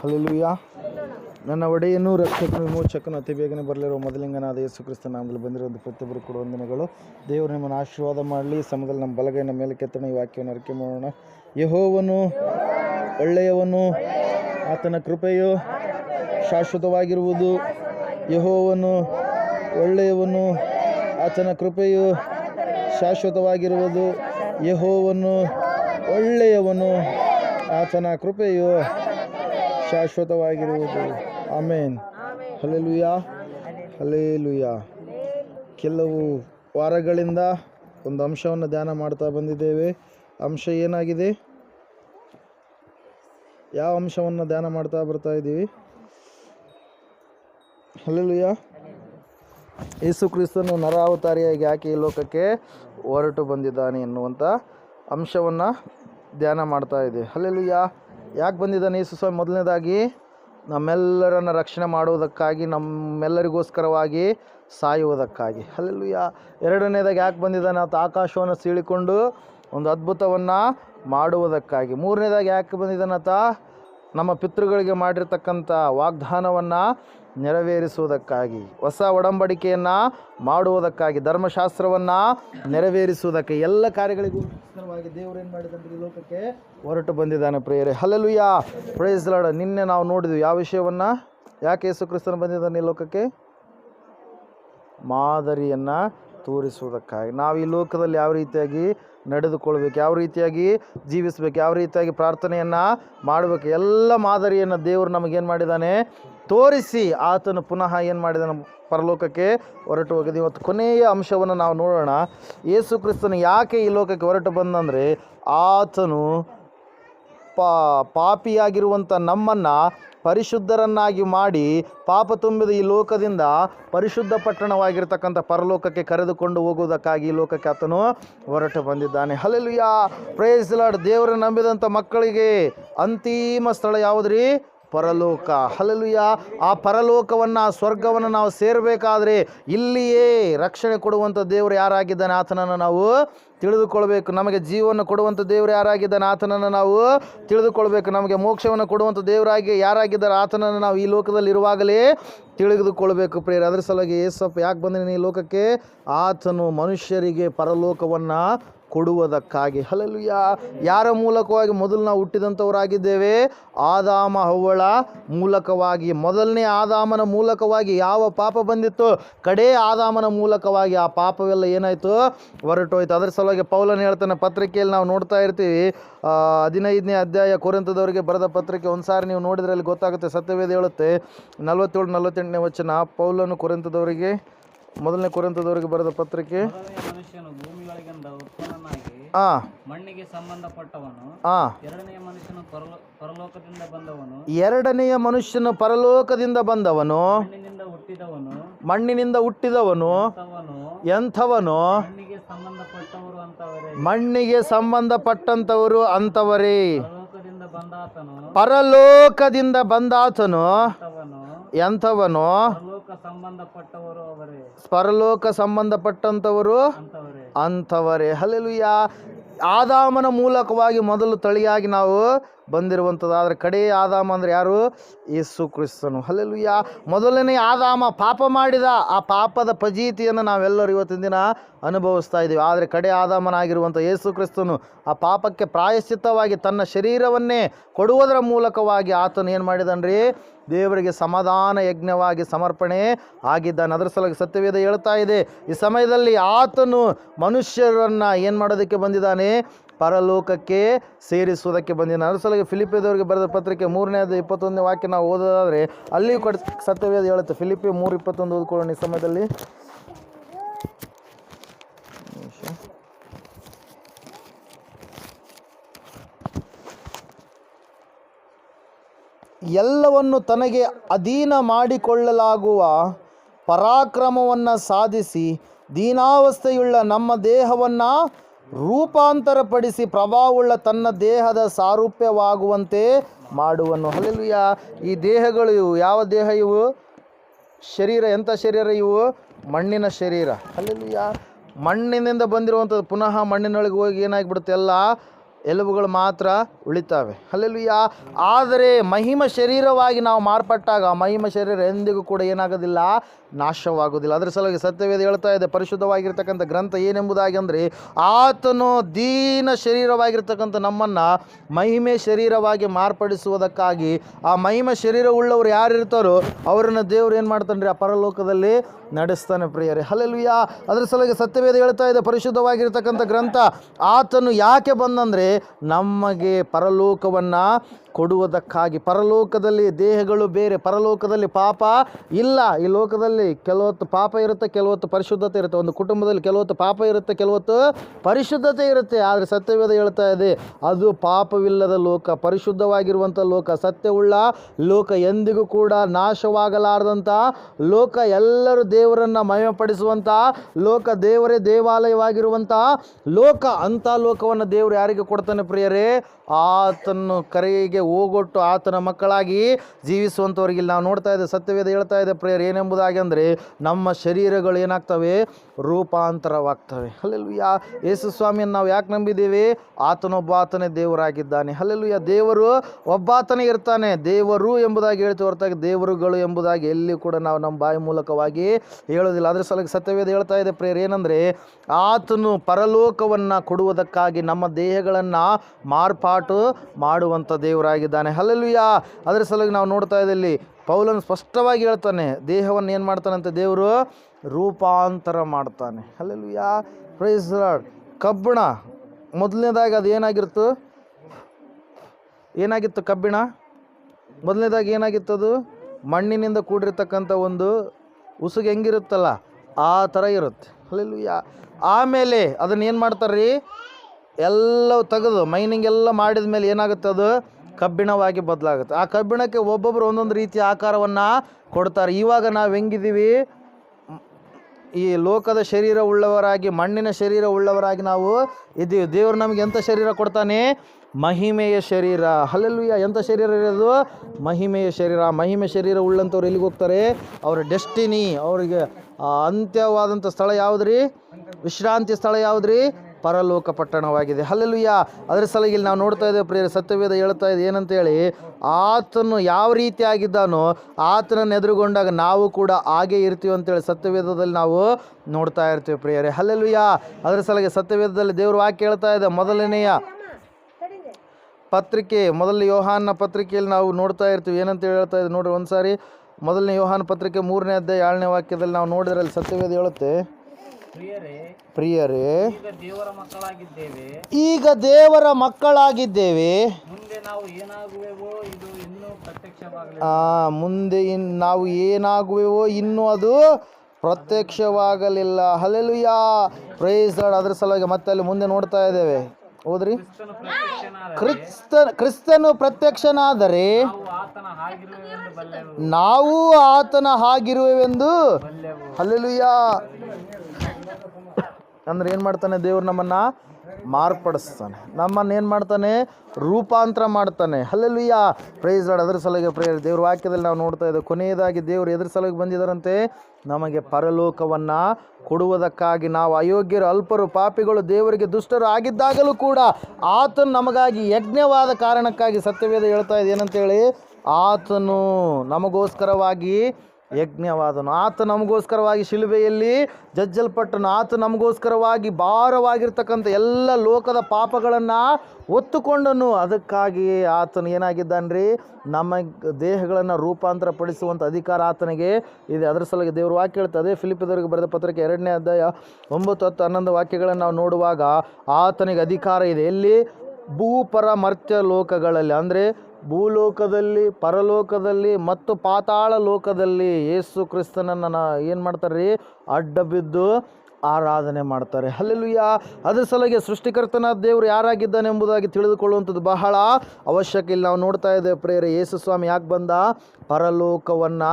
Hallelujah. ನನ್ನ ಒಡೆಯನ್ನು ರಕ್ಷಕನು ವಿಮೋಚಕನು ಅತಿ ಬೇಗನೆ ಬರಲಿರುವ ಮೊದಲಿಂಗನಾದ ಯೇಸು ಕ್ರಿಸ್ತ ನಾಮದಲ್ಲಿ ಬಂದಿರುವಂಥ ಪ್ರತಿಯೊಬ್ಬರು ಕೂಡ ವಂದನೆಗಳು. ದೇವರು ನಿಮ್ಮನ್ನು ಆಶೀರ್ವಾದ ಮಾಡಲಿ ಸಮದಲ್ಲಿ ನಮ್ಮ ಬಲಗೈನ ಮೇಲೆ ಕೆತ್ತಣ ಈ ವಾಕ್ಯವನ್ನು ಅರಿಕೆ ಮಾಡೋಣ. ಯಹೋವನು ಒಳ್ಳೆಯವನು, ಆತನ ಕೃಪೆಯು ಶಾಶ್ವತವಾಗಿರುವುದು. ಯಹೋವನು ಒಳ್ಳೆಯವನು, ಆತನ ಕೃಪೆಯು ಶಾಶ್ವತವಾಗಿರುವುದು. ಯಹೋವನು ಒಳ್ಳೆಯವನು, ಆತನ ಕೃಪೆಯು ಶಾಶ್ವತವಾಗಿರುವುದು. ಆಮೇನ್. ಹಲೆಲುಯ ಹಲೇಲುಯ ಕೆಲವು ವಾರಗಳಿಂದ ಒಂದು ಅಂಶವನ್ನು ಧ್ಯಾನ ಮಾಡ್ತಾ ಬಂದಿದ್ದೇವೆ. ಅಂಶ ಏನಾಗಿದೆ? ಯಾವ ಅಂಶವನ್ನು ಧ್ಯಾನ ಮಾಡ್ತಾ ಬರ್ತಾ ಇದ್ದೀವಿ? ಹಲೆಲುಯ ಯೇಸು ಕ್ರಿಸ್ತನು ನರಾವತಾರಿಯಾಗಿ ಯಾಕೆ ಈ ಲೋಕಕ್ಕೆ ಹೊರಟು ಬಂದಿದ್ದಾನೆ ಎನ್ನುವಂಥ ಅಂಶವನ್ನು ಧ್ಯಾನ ಮಾಡ್ತಾ ಇದೆ. ಹಲ್ಲೆಲುಯ್ಯ ಯಾಕೆ ಬಂದಿದ್ದಾನೆ ಯೇಸು ಸ್ವಾಮಿ ಮೊದಲನೇದಾಗಿ ನಮ್ಮೆಲ್ಲರನ್ನು ರಕ್ಷಣೆ ಮಾಡುವುದಕ್ಕಾಗಿ, ನಮ್ಮೆಲ್ಲರಿಗೋಸ್ಕರವಾಗಿ ಸಾಯುವುದಕ್ಕಾಗಿ. ಹಲ್ಲೆಲುಯ್ಯ ಎರಡನೇದಾಗಿ ಯಾಕೆ ಬಂದಿದ್ದಾನೆ? ಆತ ಆಕಾಶವನ್ನು ಸೀಳಿಕೊಂಡು ಒಂದು ಅದ್ಭುತವನ್ನು ಮಾಡುವುದಕ್ಕಾಗಿ. ಮೂರನೇದಾಗಿ ಯಾಕೆ ಬಂದಿದ್ದಾನೆ ಆತ? ನಮ್ಮ ಪಿತೃಗಳಿಗೆ ಮಾಡಿರ್ತಕ್ಕಂಥ ವಾಗ್ದಾನವನ್ನು ನೆರವೇರಿಸುವುದಕ್ಕಾಗಿ, ಹೊಸ ಒಡಂಬಡಿಕೆಯನ್ನು ಮಾಡುವುದಕ್ಕಾಗಿ, ಧರ್ಮಶಾಸ್ತ್ರವನ್ನು ನೆರವೇರಿಸುವುದಕ್ಕೆ, ಎಲ್ಲ ಕಾರ್ಯಗಳಿಗೂ ಗೋಸ್ಕರವಾಗಿ ದೇವರು ಏನು ಮಾಡಿದಂದ್ರೆ ಈ ಲೋಕಕ್ಕೆ ಹೊರಟು ಬಂದಿದ್ದಾನೆ ಪ್ರೇಯರೆ. ಪ್ರೇಸ್ ಲಾಡ ನಿನ್ನೆ ನಾವು ನೋಡಿದ್ವಿ ಯಾವ ವಿಷಯವನ್ನು? ಯಾಕೆ ಯೇಸು ಕ್ರಿಸ್ತನ ಬಂದಿದ್ದಾನೆ ಈ ಲೋಕಕ್ಕೆ? ಮಾದರಿಯನ್ನು ತೋರಿಸುವುದಕ್ಕಾಗಿ. ನಾವು ಈ ಲೋಕದಲ್ಲಿ ಯಾವ ರೀತಿಯಾಗಿ ನಡೆದುಕೊಳ್ಬೇಕು. ಯಾವ ರೀತಿಯಾಗಿ ಜೀವಿಸ್ಬೇಕು, ಯಾವ ರೀತಿಯಾಗಿ ಪ್ರಾರ್ಥನೆಯನ್ನು ಮಾಡಬೇಕು, ಎಲ್ಲ ಮಾದರಿಯನ್ನು ದೇವರು ನಮಗೇನು ಮಾಡಿದ್ದಾನೆ ತೋರಿಸಿ. ಆತನು ಪುನಃ ಏನು ಮಾಡಿದಾನೆ ಪರಲೋಕಕ್ಕೆ ಹೊರಟು ಹೋಗಿದೆ. ಇವತ್ತು ಕೊನೆಯ ಅಂಶವನ್ನು ನಾವು ನೋಡೋಣ. ಯೇಸು ಕ್ರಿಸ್ತನು ಯಾಕೆ ಈ ಲೋಕಕ್ಕೆ ಹೊರಟು ಬಂದಂದರೆ ಆತನು ಪಾ ಪಾಪಿಯಾಗಿರುವಂಥ ನಮ್ಮನ್ನು ಪರಿಶುದ್ಧರನ್ನಾಗಿ ಮಾಡಿ ಪಾಪ ತುಂಬಿದ ಈ ಲೋಕದಿಂದ ಪರಿಶುದ್ಧ ಪಟ್ಟಣವಾಗಿರ್ತಕ್ಕಂಥ ಪರಲೋಕಕ್ಕೆ ಕರೆದುಕೊಂಡು ಹೋಗುವುದಕ್ಕಾಗಿ ಈ ಲೋಕಕ್ಕೆ ಆತನು ಹೊರಟು ಬಂದಿದ್ದಾನೆ. ಹಲಲು ಯಾ ಪ್ರೇಸ್ ಲಾಡ್ ದೇವರ ನಂಬಿದಂಥ ಮಕ್ಕಳಿಗೆ ಅಂತಿಮ ಸ್ಥಳ ಯಾವುದ್ರಿ? ಪರಲೋಕ. ಹಲಲುಯ ಆ ಪರಲೋಕವನ್ನು, ಆ ಸ್ವರ್ಗವನ್ನು ನಾವು ಸೇರಬೇಕಾದ್ರೆ ಇಲ್ಲಿಯೇ ರಕ್ಷಣೆ ಕೊಡುವಂಥ ದೇವರು ಯಾರಾಗಿದ್ದಾನೆ ಆತನನ್ನು ನಾವು ತಿಳಿದುಕೊಳ್ಬೇಕು. ನಮಗೆ ಜೀವವನ್ನು ಕೊಡುವಂಥ ದೇವರು ಯಾರಾಗಿದ್ದಾನೆ ಆತನನ್ನು ನಾವು ತಿಳಿದುಕೊಳ್ಬೇಕು. ನಮಗೆ ಮೋಕ್ಷವನ್ನು ಕೊಡುವಂಥ ದೇವರಾಗಿ ಯಾರಾಗಿದ್ದಾರೆ ಆತನನ್ನು ನಾವು ಈ ಲೋಕದಲ್ಲಿ ಇರುವಾಗಲೇ ತಿಳಿದುಕೊಳ್ಬೇಕು. ಪ್ರೇರ ಅದರ ಸಲುವಾಗಿ ಏಸಪ್ಪ ಯಾಕೆ ಬಂದಿನಿ ಈ ಲೋಕಕ್ಕೆ? ಆತನು ಮನುಷ್ಯರಿಗೆ ಪರಲೋಕವನ್ನು ಕೊಡುವುದಕ್ಕಾಗಿ. ಹಲಲು ಯಾರ ಮೂಲಕವಾಗಿ ಮೊದಲು ನಾವು ಹುಟ್ಟಿದಂಥವರಾಗಿದ್ದೇವೆ? ಆದಾಮ ಹವ್ವಳ ಮೂಲಕವಾಗಿ. ಮೊದಲನೇ ಆದಾಮನ ಮೂಲಕವಾಗಿ ಯಾವ ಪಾಪ ಬಂದಿತ್ತು? ಕಡೇ ಆದಾಮನ ಮೂಲಕವಾಗಿ ಆ ಪಾಪವೆಲ್ಲ ಏನಾಯಿತು? ಹೊರಟೋಯ್ತು. ಅದರ ಸಲುವಾಗಿ ಪೌಲನ್ ಹೇಳ್ತಾನೆ, ಪತ್ರಿಕೆಯಲ್ಲಿ ನಾವು ನೋಡ್ತಾ ಇರ್ತೀವಿ. ಹದಿನೈದನೇ ಅಧ್ಯಾಯ ಕುರಿತದವರಿಗೆ ಬರೆದ ಪತ್ರಿಕೆ ಒಂದು ಸಾರಿ ನೀವು ನೋಡಿದ್ರೆ ಅಲ್ಲಿ ಗೊತ್ತಾಗುತ್ತೆ. ಸತ್ಯವೇದ ಹೇಳುತ್ತೆ, ನಲವತ್ತೇಳು, ನಲವತ್ತೆಂಟನೇ ವಚನ. ಪೌಲನು ಕುರಿತದವರಿಗೆ ಮೊದಲನೇ ಕುರಿತದವರಿಗೆ ಬರೆದ ಪತ್ರಿಕೆ. ಹಾಂ ಮಣ್ಣಿಗೆ ಸಂಬಂಧಪಟ್ಟವನು ಎರಡನೆಯ ಮನುಷ್ಯನು ಪರಲೋ ಪರಲೋಕದಿಂದ ಬಂದವನು ಎರಡನೆಯ ಮನುಷ್ಯನು ಪರಲೋಕದಿಂದ ಬಂದವನು ಮಣ್ಣಿನಿಂದ ಹುಟ್ಟಿದವನು ಮಣ್ಣಿನಿಂದ ಹುಟ್ಟಿದವನು ಎಂಥವನು ಮಣ್ಣಿಗೆ ಸಂಬಂಧಪಟ್ಟವರು ಅಂತವರೇ. ಮಣ್ಣಿಗೆ ಸಂಬಂಧಪಟ್ಟಂಥವರು ಅಂಥವರೇ ಪರಲೋಕದಿಂದ ಬಂದಾತನು ಪರಲೋಕದಿಂದ ಬಂದಾತನು ಅವನು ಎಂಥವನು ಪರಲೋಕ ಸಂಬಂಧಪಟ್ಟವರು ಅವರೇ. ಪರಲೋಕ ಸಂಬಂಧಪಟ್ಟಂಥವರು ಅಂಥವರೇ. ಹಲೆಲುಯ್ಯ ಆದಾಮನ ಮೂಲಕವಾಗಿ ಮೊದಲು ತಳಿಯಾಗಿ ನಾವು ಬಂದಿರುವಂಥದ್ದು ಆದರೆ ಕಡೇ ಆದಾಮ ಅಂದರೆ ಯಾರು? ಯೇಸು ಕ್ರಿಸ್ತನು. ಹಲೆಲುಯ್ಯ ಮೊದಲನೇ ಆದಾಮ ಪಾಪ ಮಾಡಿದ ಆ ಪಾಪದ ಫಜೀತಿಯನ್ನು ನಾವೆಲ್ಲರೂ ಇವತ್ತಿನ ದಿನ ಅನುಭವಿಸ್ತಾ ಇದ್ದೀವಿ. ಆದರೆ ಕಡೆ ಆದಾಮನಾಗಿರುವಂಥ ಯೇಸು ಕ್ರಿಸ್ತನು ಆ ಪಾಪಕ್ಕೆ ಪ್ರಾಯಶ್ಚಿತ್ತವಾಗಿ ತನ್ನ ಶರೀರವನ್ನೇ ಕೊಡುವುದರ ಮೂಲಕವಾಗಿ ಆತನು ಏನು ಮಾಡಿದನ್ರಿ? ದೇವರಿಗೆ ಸಮಾಧಾನ ಯಜ್ಞವಾಗಿ ಸಮರ್ಪಣೆ ಆಗಿದ್ದಾನೆ. ಅದರ ಸತ್ಯವೇದ ಹೇಳ್ತಾ ಇದೆ, ಈ ಸಮಯದಲ್ಲಿ ಆತನು ಮನುಷ್ಯರನ್ನು ಏನು ಮಾಡೋದಕ್ಕೆ ಬಂದಿದ್ದಾನೆ? ಪರಲೋಕಕ್ಕೆ ಸೇರಿಸುವುದಕ್ಕೆ ಬಂದಿದ್ದಾನೆ ಅದರ ಸಲುವಾಗಿ ಫಿಲಿಪಿದವರಿಗೆ ಬರೆದ ಪತ್ರಿಕೆ ಮೂರನೇದು ಇಪ್ಪತ್ತೊಂದನೇ ವಾಕ್ಯ ನಾವು ಓದೋದಾದರೆ ಅಲ್ಲಿ ಕೊಡ್ ಸತ್ಯವೇದ ಹೇಳುತ್ತೆ ಫಿಲಿಪಿ ಮೂರು ಇಪ್ಪತ್ತೊಂದು ಓದ್ಕೊಳ್ಳೋಣ ಈ ಸಮಯದಲ್ಲಿ. ಎಲ್ಲವನ್ನು ತನಗೆ ಅಧೀನ ಮಾಡಿಕೊಳ್ಳಲಾಗುವ ಪರಾಕ್ರಮವನ್ನು ಸಾಧಿಸಿ, ದೀನಾವಸ್ಥೆಯುಳ್ಳ ನಮ್ಮ ದೇಹವನ್ನು ರೂಪಾಂತರಪಡಿಸಿ ಪ್ರಭಾವವುಳ್ಳ ತನ್ನ ದೇಹದ ಸಾರೂಪ್ಯವಾಗುವಂತೆ ಮಾಡುವನು. ಹಲಲುಯ ಈ ದೇಹಗಳು ಇವು. ಯಾವ ದೇಹ ಇವು? ಶರೀರ. ಎಂಥ ಶರೀರ ಇವು? ಮಣ್ಣಿನ ಶರೀರ. ಅಲ್ಲೆಲ್ಲೂಯ ಮಣ್ಣಿನಿಂದ ಬಂದಿರುವಂಥದ್ದು. ಪುನಃ ಮಣ್ಣಿನೊಳಗೆ ಹೋಗಿ ಏನಾಗಿಬಿಡುತ್ತೆ? ಎಲ್ಲ ಎಲುಬುಗಳು ಮಾತ್ರ ಉಳಿತಾವೆ. ಅಲ್ಲೆಲ್ಲೂಯ ಆದರೆ ಮಹಿಮ ಶರೀರವಾಗಿ ನಾವು ಮಾರ್ಪಟ್ಟಾಗ ಮಹಿಮ ಶರೀರ ಎಂದಿಗೂ ಕೂಡ ಏನಾಗೋದಿಲ್ಲ, ನಾಶವಾಗೋದಿಲ್ಲ. ಅದರ ಸಲುವಾಗಿ ಸತ್ಯವೇದ ಹೇಳ್ತಾ ಇದೆ, ಪರಿಶುದ್ಧವಾಗಿರ್ತಕ್ಕಂಥ ಗ್ರಂಥ ಏನೆಂಬುದಾಗಿ ಅಂದರೆ, ಆತನು ದೀನ ಶರೀರವಾಗಿರ್ತಕ್ಕಂಥ ನಮ್ಮನ್ನು ಮಹಿಮೆ ಶರೀರವಾಗಿ ಮಾರ್ಪಡಿಸುವುದಕ್ಕಾಗಿ ಆ ಮಹಿಮೆ ಶರೀರವುಳ್ಳವರು ಯಾರಿರ್ತಾರೋ ಅವರನ್ನು ದೇವರು ಏನು ಮಾಡ್ತಾನೆ ರೀ ಆ ಪರಲೋಕದಲ್ಲಿ ನಡೆಸ್ತಾನೆ ಪ್ರಿಯರೇ. ಹಲ್ಲೆಲುಯ್ಯ ಅದರ ಸಲುವಾಗಿ ಸತ್ಯವೇದ ಹೇಳ್ತಾ ಇದೆ, ಪರಿಶುದ್ಧವಾಗಿರ್ತಕ್ಕಂಥ ಗ್ರಂಥ, ಆತನು ಯಾಕೆ ಬಂದಂದರೆ ನಮಗೆ ಪರಲೋಕವನ್ನು ಕೊಡುವುದಕ್ಕಾಗಿ. ಪರಲೋಕದಲ್ಲಿ ದೇಹಗಳು ಬೇರೆ, ಪರಲೋಕದಲ್ಲಿ ಪಾಪ ಇಲ್ಲ. ಈ ಲೋಕದಲ್ಲಿ ಕೆಲವೊತ್ತು ಪಾಪ ಇರುತ್ತೆ, ಕೆಲವತ್ತು ಪರಿಶುದ್ಧತೆ ಇರುತ್ತೆ. ಒಂದು ಕುಟುಂಬದಲ್ಲಿ ಕೆಲವೊತ್ತು ಪಾಪ ಇರುತ್ತೆ, ಕೆಲವೊತ್ತು ಪರಿಶುದ್ಧತೆ ಇರುತ್ತೆ. ಆದರೆ ಸತ್ಯವೇದ ಹೇಳ್ತಾ ಇದೆ, ಅದು ಪಾಪವಿಲ್ಲದ ಲೋಕ, ಪರಿಶುದ್ಧವಾಗಿರುವಂಥ ಲೋಕ, ಸತ್ಯವುಳ್ಳ ಲೋಕ ಎಂದಿಗೂ ಕೂಡ ನಾಶವಾಗಲಾರದಂಥ ಲೋಕ. ಎಲ್ಲರೂ ದೇವರನ್ನು ಮಯಪಡಿಸುವಂಥ ಲೋಕ, ದೇವರೇ ದೇವಾಲಯವಾಗಿರುವಂಥ ಲೋಕ. ಅಂಥ ಲೋಕವನ್ನು ದೇವರು ಯಾರಿಗೆ ಕೊಡ್ತಾನೆ ಪ್ರಿಯರೇ? ಆತನ್ನು ಕರೆಗೆ ಹೋಗೊಟ್ಟು ಆತನ ಮಕ್ಕಳಾಗಿ ಜೀವಿಸುವಂಥವ್ರಿಗೆ ನಾವು ನೋಡ್ತಾ ಇದ್ದೆ, ಸತ್ಯವೇದ ಹೇಳ್ತಾ ಇದೆ ಪ್ರೇಯರ್, ಏನೆಂಬುದಾಗಿ ಅಂದರೆ ನಮ್ಮ ಶರೀರಗಳು ಏನಾಗ್ತವೆ? ರೂಪಾಂತರವಾಗ್ತವೆ. ಅಲ್ಲೆಲ್ಲೂಯ ಯೇಸು ಸ್ವಾಮಿಯನ್ನು ನಾವು ಯಾಕೆ ನಂಬಿದ್ದೀವಿ? ಆತನೊಬ್ಬ ಆತನೇ ದೇವರಾಗಿದ್ದಾನೆ. ಯಾ ದೇವರು ಒಬ್ಬಾತನೇ ಇರ್ತಾನೆ. ದೇವರು ಎಂಬುದಾಗಿ ಹೇಳ್ತೀವಿ ಹೊರತಾಗಿ ದೇವರುಗಳು ಎಂಬುದಾಗಿ ಎಲ್ಲಿ ಕೂಡ ನಾವು ನಮ್ಮ ಬಾಯಿ ಮೂಲಕವಾಗಿ ಹೇಳೋದಿಲ್ಲ ಅದರ ಸಲಕ್ಕೆ ಸತ್ಯವೇದ ಹೇಳ್ತಾ ಇದೆ, ಪ್ರೇಯರ್, ಏನಂದರೆ ಆತನು ಪರಲೋಕವನ್ನು ಕೊಡುವುದಕ್ಕಾಗಿ ನಮ್ಮ ದೇಹಗಳನ್ನು ಮಾರ್ಪಾಟು ಮಾಡುವಂಥ ದೇವರಾಗಿದ್ದಾನೆ ಯಾ ಅದರ ಸಲುವಾಗಿ ನಾವು ನೋಡ್ತಾ ಇದ್ದಲ್ಲಿ ಪೌಲನ್ನು ಸ್ಪಷ್ಟವಾಗಿ ಹೇಳ್ತಾನೆ, ದೇಹವನ್ನು ಏನು ಮಾಡ್ತಾನಂತೆ ದೇವರು? ರೂಪಾಂತರ ಮಾಡ್ತಾನೆ. ಅಲ್ಲೆಲ್ಲೂಯ ಪ್ರೈಸ್ ಲಾರ್ಡ್ ಕಬ್ಬಿಣ, ಮೊದಲನೇದಾಗಿ ಅದು ಏನಾಗಿತ್ತು? ಏನಾಗಿತ್ತು ಕಬ್ಬಿಣ? ಮೊದಲನೇದಾಗಿ ಏನಾಗಿತ್ತು ಅದು? ಮಣ್ಣಿನಿಂದ ಕೂಡಿರ್ತಕ್ಕಂಥ ಒಂದು ಉಸುಗೆ ಹೆಂಗಿರುತ್ತಲ್ಲ, ಆ ಥರ ಇರುತ್ತೆ. ಅಲ್ಲೆಲ್ಲೂಯ ಆಮೇಲೆ ಅದನ್ನು ಏನು ಮಾಡ್ತಾರೆ ರೀ ಎಲ್ಲವೂ ತೆಗೆದು ಮೈನಿಂಗ್ ಎಲ್ಲ ಮಾಡಿದ ಮೇಲೆ ಏನಾಗುತ್ತೆ ಅದು? ಕಬ್ಬಿಣವಾಗಿ ಬದಲಾಗುತ್ತೆ. ಆ ಕಬ್ಬಿಣಕ್ಕೆ ಒಬ್ಬೊಬ್ಬರು ಒಂದೊಂದು ರೀತಿಯ ಆಕಾರವನ್ನು ಕೊಡ್ತಾರೆ. ಇವಾಗ ನಾವು ಹೆಂಗಿದ್ದೀವಿ? ಈ ಲೋಕದ ಶರೀರ ಉಳ್ಳವರಾಗಿ, ಮಣ್ಣಿನ ಶರೀರ ಉಳ್ಳವರಾಗಿ ನಾವು ಇದ್ದೀವಿ. ದೇವರು ನಮಗೆ ಎಂಥ ಶರೀರ ಕೊಡ್ತಾನೆ? ಮಹಿಮೆಯ ಶರೀರ. ಹಲ್ಲೆಲ್ಲೂಯ ಎಂಥ ಶರೀರ ಇರೋದು? ಮಹಿಮೆಯ ಶರೀರ. ಮಹಿಮೆ ಶರೀರ ಉಳ್ಳಂಥವ್ರು ಎಲ್ಲಿಗೆ ಹೋಗ್ತಾರೆ? ಅವರ ಡೆಸ್ಟಿನಿ, ಅವರಿಗೆ ಅಂತ್ಯವಾದಂಥ ಸ್ಥಳ ಯಾವುದ್ರಿ? ವಿಶ್ರಾಂತಿ ಸ್ಥಳ ಯಾವುದ್ರಿ? ಪರಲೋಕ ಪಟ್ಟಣವಾಗಿದೆ. ಅಲ್ಲೆಲ್ಲೂಯ್ಯ ಅದರ ಸಲಗಿ ನಾವು ನೋಡ್ತಾ ಇದ್ದೇವೆ ಪ್ರಿಯರು, ಸತ್ಯವೇದ ಹೇಳ್ತಾ ಇದೆ, ಏನಂತೇಳಿ, ಆತನು ಯಾವ ರೀತಿ ಆಗಿದ್ದಾನೋ ಆತನನ್ನು ಎದುರುಗೊಂಡಾಗ ನಾವು ಕೂಡ ಹಾಗೆ ಇರ್ತೀವಿ ಅಂತೇಳಿ ಸತ್ಯವೇದದಲ್ಲಿ ನಾವು ನೋಡ್ತಾ ಇರ್ತೀವಿ ಪ್ರಿಯರೇ. ಯಾ ಅದರ ಸಲಗೆ ಸತ್ಯವೇದದಲ್ಲಿ ದೇವರು ವಾಕ್ಯ ಹೇಳ್ತಾ ಇದೆ, ಮೊದಲನೆಯ ಪತ್ರಿಕೆ, ಮೊದಲನೇ ಯೋಹಾನ ಪತ್ರಿಕೆಯಲ್ಲಿ ನಾವು ನೋಡ್ತಾ ಇರ್ತೀವಿ ಏನಂತ ಹೇಳ್ತಾ ಇದೆ ನೋಡ್ರಿ ಒಂದು ಸಾರಿ ಮೊದಲನೇ ಯೋಹಾನ ಪತ್ರಿಕೆ ಮೂರನೇ ಅಧ್ಯಾಯ ಏಳನೇ ವಾಕ್ಯದಲ್ಲಿ ನಾವು ನೋಡಿದ್ರೆ ಅಲ್ಲಿ ಸತ್ಯವೇದ ಹೇಳುತ್ತೆ ಪ್ರಿಯರೇ ಈಗ ದೇವರ ಮಕ್ಕಳಾಗಿದ್ದೇವೆ. ಈಗ ದೇವರ ಮಕ್ಕಳಾಗಿದ್ದೇವೆ. ಮುಂದೆ ನಾವು ಏನಾಗುವೆವೋ ಇದು ಇನ್ನೂ ಪ್ರತ್ಯಕ್ಷವಾಗಲಿ ಆ, ಮುಂದೆ ಇನ್ ನಾವು ಏನಾಗುವೆವೋ ಇನ್ನು ಅದು ಪ್ರತ್ಯಕ್ಷವಾಗಲಿಲ್ಲ. ಹಲೆಲುಯ ಪ್ರೈಸ್ ಅದ್ರ ಸಲುವಾಗಿ ಮತ್ತೆ ಅಲ್ಲಿ ಮುಂದೆ ನೋಡ್ತಾ ಇದ್ದೇವೆ. ಹೋದ್ರಿ? ಕ್ರಿಸ್ತನ್ ಕ್ರಿಸ್ತನು ಪ್ರತ್ಯಕ್ಷನಾದರೆ ನಾವು ಆತನ ಹಾಗಿರುವೆವೆಂದು ಬಲ್ಲೆವು ನಾವು ಆತನ ಹಾಗಿರುವೆವೆಂದು ಬಲ್ಲೆವು ಹಲ್ಲೆಲುಯ್ಯ ಅಂದ್ರೆ ಏನು ಮಾಡ್ತಾನೆ ದೇವ್ರು ನಮ್ಮನ್ನು ಮಾರ್ಪಡಿಸ್ತಾನೆ. ನಮ್ಮನ್ನು ಏನು ಮಾಡ್ತಾನೆ? ರೂಪಾಂತರ ಮಾಡ್ತಾನೆ. ಹಲ್ಲೆಲುಯ್ಯ ಪ್ರೈಸ್ ಲಾಡ್ ಅದ್ರ ಸಲಗೆ ಪ್ರೇಯರ್, ದೇವ್ರ ವಾಕ್ಯದಲ್ಲಿ ನಾವು ನೋಡ್ತಾ ಇದ್ದೇವೆ, ಕೊನೆಯದಾಗಿ ದೇವರು ಎದ್ರ ಸಲಗೆ ಬಂದಿದ್ದಾರಂತೆ. ನಮಗೆ ಪರಲೋಕವನ್ನು ಕೊಡುವುದಕ್ಕಾಗಿ ನಾವು ಅಯೋಗ್ಯರು, ಅಲ್ಪರು, ಪಾಪಿಗಳು, ದೇವರಿಗೆ ದುಷ್ಟರು ಆಗಿದ್ದಾಗಲೂ ಕೂಡ ಆತನು ನಮಗಾಗಿ ಯಜ್ಞವಾದ ಕಾರಣಕ್ಕಾಗಿ ಸತ್ಯವೇದ ಹೇಳ್ತಾ ಇದೆ. ಏನಂತೇಳಿ? ಆತನು ನಮಗೋಸ್ಕರವಾಗಿ ಯಜ್ಞವಾದನು. ಆತ ನಮಗೋಸ್ಕರವಾಗಿ ಶಿಲುಬೆಯಲ್ಲಿ ಜಜ್ಜಲ್ಪಟ್ಟನು. ಆತ ನಮಗೋಸ್ಕರವಾಗಿ ಭಾರವಾಗಿರ್ತಕ್ಕಂಥ ಎಲ್ಲ ಲೋಕದ ಪಾಪಗಳನ್ನು ಒತ್ತುಕೊಂಡನು. ಅದಕ್ಕಾಗಿ ಆತನು ಏನಾಗಿದ್ದಾನ್ರಿ? ನಮ್ಮ ದೇಹಗಳನ್ನು ರೂಪಾಂತರ ಪಡಿಸುವಂಥ ಅಧಿಕಾರ ಆತನಿಗೆ ಇದೆ. ಅದರ ಸಲುವಾಗಿ ದೇವರು ವಾಕ್ಯ ಹೇಳ್ತದೆ ಫಿಲಿಪಿದವರಿಗೆ ಬರೆದ ಪತ್ರಿಕೆ ಎರಡನೇ ಅಧ್ಯಾಯ ಒಂಬತ್ತು ಹತ್ತು ಹನ್ನೊಂದು ವಾಕ್ಯಗಳನ್ನು ನಾವು ನೋಡುವಾಗ ಆತನಿಗೆ ಅಧಿಕಾರ ಇದೆ. ಎಲ್ಲಿ? ಭೂಪರ ಮರ್ತ್ಯ ಲೋಕಗಳಲ್ಲಿ. ಅಂದರೆ ಭೂಲೋಕದಲ್ಲಿ, ಪರಲೋಕದಲ್ಲಿ ಮತ್ತು ಪಾತಾಳ ಲೋಕದಲ್ಲಿ ಯೇಸು ಕ್ರಿಸ್ತನನ್ನು ಏನು ಮಾಡ್ತಾರೆ ರೀ ಅಡ್ಡ ಬಿದ್ದು ಆರಾಧನೆ ಮಾಡ್ತಾರೆ. ಅಲ್ಲೆಲ್ಲೂಯ್ಯ ಅದ್ರ ಸಲಗೆ ಸೃಷ್ಟಿಕರ್ತನ ದೇವರು ಯಾರಾಗಿದ್ದಾನೆ ಎಂಬುದಾಗಿ ತಿಳಿದುಕೊಳ್ಳುವಂಥದ್ದು ಬಹಳ ಅವಶ್ಯಕ ಇಲ್ಲಿ ನಾವು ನೋಡ್ತಾ ಇದ್ದೇವೆ ಪ್ರೇರೆ ಯೇಸು ಸ್ವಾಮಿ ಯಾಕೆ ಬಂದ? ಪರಲೋಕವನ್ನು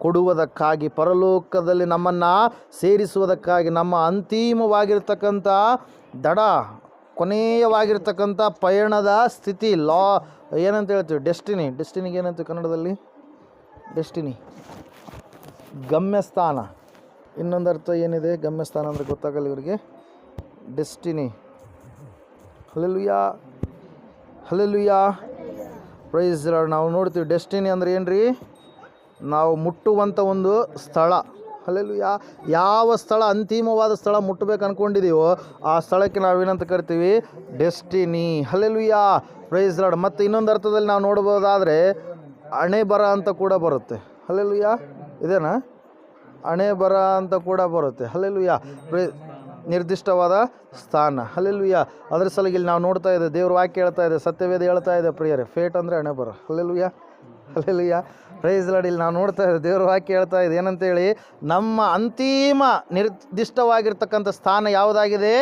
ಕೊಡುವುದಕ್ಕಾಗಿ, ಪರಲೋಕದಲ್ಲಿ ನಮ್ಮನ್ನು ಸೇರಿಸುವುದಕ್ಕಾಗಿ, ನಮ್ಮ ಅಂತಿಮವಾಗಿರ್ತಕ್ಕಂಥ ದಡ, ಕೊನೆಯವಾಗಿರ್ತಕ್ಕಂಥ ಪಯಣದ ಸ್ಥಿತಿ, ಲಾ ಏನಂತ ಹೇಳ್ತೀವಿ? ಡೆಸ್ಟಿನಿ. ಡೆಸ್ಟಿನಿಗೆ ಏನಂತೀವಿ ಕನ್ನಡದಲ್ಲಿ? ಡೆಸ್ಟಿನಿ. ಗಮ್ಯಸ್ಥಾನ. ಇನ್ನೊಂದು ಅರ್ಥ ಏನಿದೆ? ಗಮ್ಯಸ್ಥಾನ ಅಂದರೆ ಗೊತ್ತಾಗಲ್ಲ ಇವರಿಗೆ. ಡೆಸ್ಟಿನಿ. ಅಲ್ಲೆಲ್ಲೂಯ್ಯ ಹಲ್ಲೆಲುಯ್ಯ ಪ್ರೈಸ್ ನಾವು ನೋಡ್ತೀವಿ ಡೆಸ್ಟಿನಿ ಅಂದ್ರೆ ರೀ ನಾವು ಮುಟ್ಟುವಂಥ ಒಂದು ಸ್ಥಳ. ಹಲ್ಲೆಲುಯ್ಯ ಯಾವ ಸ್ಥಳ? ಅಂತಿಮವಾದ ಸ್ಥಳ ಮುಟ್ಟಬೇಕು ಅಂದ್ಕೊಂಡಿದ್ದೀವೋ ಆ ಸ್ಥಳಕ್ಕೆ ನಾವೇನಂತ ಕರಿತೀವಿ? ಡೆಸ್ಟಿನಿ. ಹಲ್ಲೆಲುಯ್ಯ ಪ್ರೈಸ್ ಲಾಡ್ ಮತ್ತು ಇನ್ನೊಂದು ಅರ್ಥದಲ್ಲಿ ನಾವು ನೋಡ್ಬೋದಾದರೆ ಹಣೆ ಬರ ಅಂತ ಕೂಡ ಬರುತ್ತೆ. ಹಲ್ಲೆಲುಯ್ಯ ಇದೇನಾ? ಹಣೆ ಬರ ಅಂತ ಕೂಡ ಬರುತ್ತೆ. ಹಲ್ಲೆಲುಯ್ಯ ಪ್ರೇ ನಿರ್ದಿಷ್ಟವಾದ ಸ್ಥಾನ. ಹಲ್ಲೆಲುಯ್ಯ ಅದ್ರ ಸಲಗಿ ಇಲ್ಲಿ ನಾವು ನೋಡ್ತಾ ಇದ್ದೇವೆ. ದೇವ್ರ ವಾಕ್ಯ ಹೇಳ್ತಾ ಇದೆ, ಸತ್ಯವೇದ ಹೇಳ್ತಾ ಇದೆ ಪ್ರಿಯರೇ. ಫೇಟ್ ಅಂದರೆ ಹಣೆ ಬರ. ಅಲ್ಲೆಲ್ಲೂ ಯಾ ಪ್ರೈಸ್ ಲಾಡ್ ಇಲ್ಲಿ ನಾವು ನೋಡ್ತಾ ಇದ್ದೇವೆ, ದೇವ್ರ ವಾಕ್ಯ ಹೇಳ್ತಾ ಇದೆ. ಏನಂತೇಳಿ, ನಮ್ಮ ಅಂತಿಮ ನಿರ್ದಿಷ್ಟವಾಗಿರ್ತಕ್ಕಂಥ ಸ್ಥಾನ ಯಾವುದಾಗಿದೆ?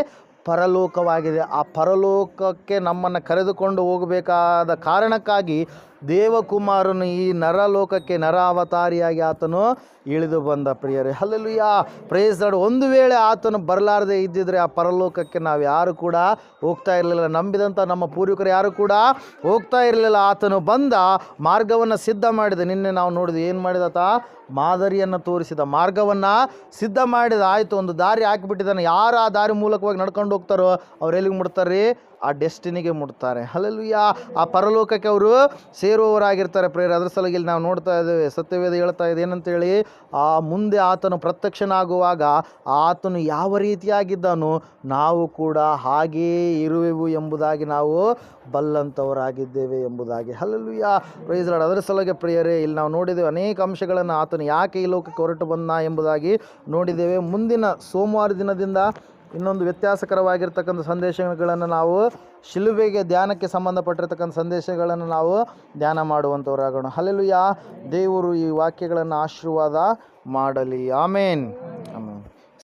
ಪರಲೋಕವಾಗಿದೆ. ಆ ಪರಲೋಕಕ್ಕೆ ನಮ್ಮನ್ನು ಕರೆದುಕೊಂಡು ಹೋಗಬೇಕಾದ ಕಾರಣಕ್ಕಾಗಿ ದೇವಕುಮಾರನು ಈ ನರಲೋಕಕ್ಕೆ ನರಾವತಾರಿಯಾಗಿ ಆತನು ಇಳಿದು ಬಂದ ಪ್ರಿಯರೇ. ಯಾ ಲಾರ್ಡ್ ಒಂದು ವೇಳೆ ಆತನು ಬರಲಾರದೆ ಇದ್ದಿದ್ರೆ ಆ ಪರಲೋಕಕ್ಕೆ ನಾವು ಯಾರು ಕೂಡ ಹೋಗ್ತಾ ಇರಲಿಲ್ಲ. ನಂಬಿದಂಥ ನಮ್ಮ ಪೂರ್ವಿಕರು ಯಾರು ಕೂಡ ಹೋಗ್ತಾ ಇರಲಿಲ್ಲ. ಆತನು ಬಂದ, ಮಾರ್ಗವನ್ನು ಸಿದ್ಧ ಮಾಡಿದ. ನಿನ್ನೆ ನಾವು ನೋಡಿದ್ವಿ ಏನು ಮಾಡಿದಾತ ಮಾದರಿಯನ್ನು ತೋರಿಸಿದ. ಮಾರ್ಗವನ್ನು ಸಿದ್ಧ ಮಾಡಿದ. ಆಯಿತು, ಒಂದು ದಾರಿ ಹಾಕಿಬಿಟ್ಟಿದ್ದಾನೆ. ಯಾರು ಆ ದಾರಿ ಮೂಲಕವಾಗಿ ನಡ್ಕೊಂಡು ಹೋಗ್ತಾರೋ ಅವ್ರು ಎಲ್ಲಿಗೆ ಮುಟ್ತಾರೆ ಆ ಡೆಸ್ಟಿನಿಗೆ ಮುಟ್ತಾರೆ. ಹಲಲುಯ್ಯ ಆ ಪರಲೋಕಕ್ಕೆ ಅವರು ಸೇರುವವರಾಗಿರ್ತಾರೆ ಪ್ರೇರ ಅದರ ಸಲುವಾಗಿ ಇಲ್ಲಿ ನಾವು ನೋಡ್ತಾ ಇದ್ದೇವೆ, ಸತ್ಯವೇದ ಹೇಳ್ತಾ ಇದೆ, ಏನಂತೇಳಿ, ಆ ಮುಂದೆ ಆತನು ಪ್ರತ್ಯಕ್ಷನಾಗುವಾಗ ಆತನು ಯಾವ ರೀತಿಯಾಗಿದ್ದಾನೋ ನಾವು ಕೂಡ ಹಾಗೇ ಇರುವೆವು ಎಂಬುದಾಗಿ ನಾವು ಬಲ್ಲಂಥವರಾಗಿದ್ದೇವೆ ಎಂಬುದಾಗಿ. ಹಲಲುಯ್ಯ ಪ್ರೈಸ್ ಲಾಡ್ ಅದರ ಸಲುವಾಗಿ ಪ್ರಿಯರೇ, ಇಲ್ಲಿ ನಾವು ನೋಡಿದ್ದೇವೆ ಅನೇಕ ಅಂಶಗಳನ್ನು ಆತನು ಯಾಕೆ ಈ ಲೋಕಕ್ಕೆ ಹೊರಟು ಬಂದ ಎಂಬುದಾಗಿ ನೋಡಿದ್ದೇವೆ. ಮುಂದಿನ ಸೋಮವಾರ ದಿನದಿಂದ ಇನ್ನೊಂದು ವ್ಯತ್ಯಾಸಕರವಾಗಿರ್ತಕ್ಕಂಥ ಸಂದೇಶಗಳನ್ನು ನಾವು ಶಿಲುಬೆಗೆ ಧ್ಯಾನಕ್ಕೆ ಸಂಬಂಧಪಟ್ಟಿರ್ತಕ್ಕಂಥ ಸಂದೇಶಗಳನ್ನು ನಾವು ಧ್ಯಾನ ಮಾಡುವಂಥವರಾಗೋಣ. ಯಾ ದೇವರು ಈ ವಾಕ್ಯಗಳನ್ನು ಆಶೀರ್ವಾದ ಮಾಡಲಿ. ಆಮೇನ್.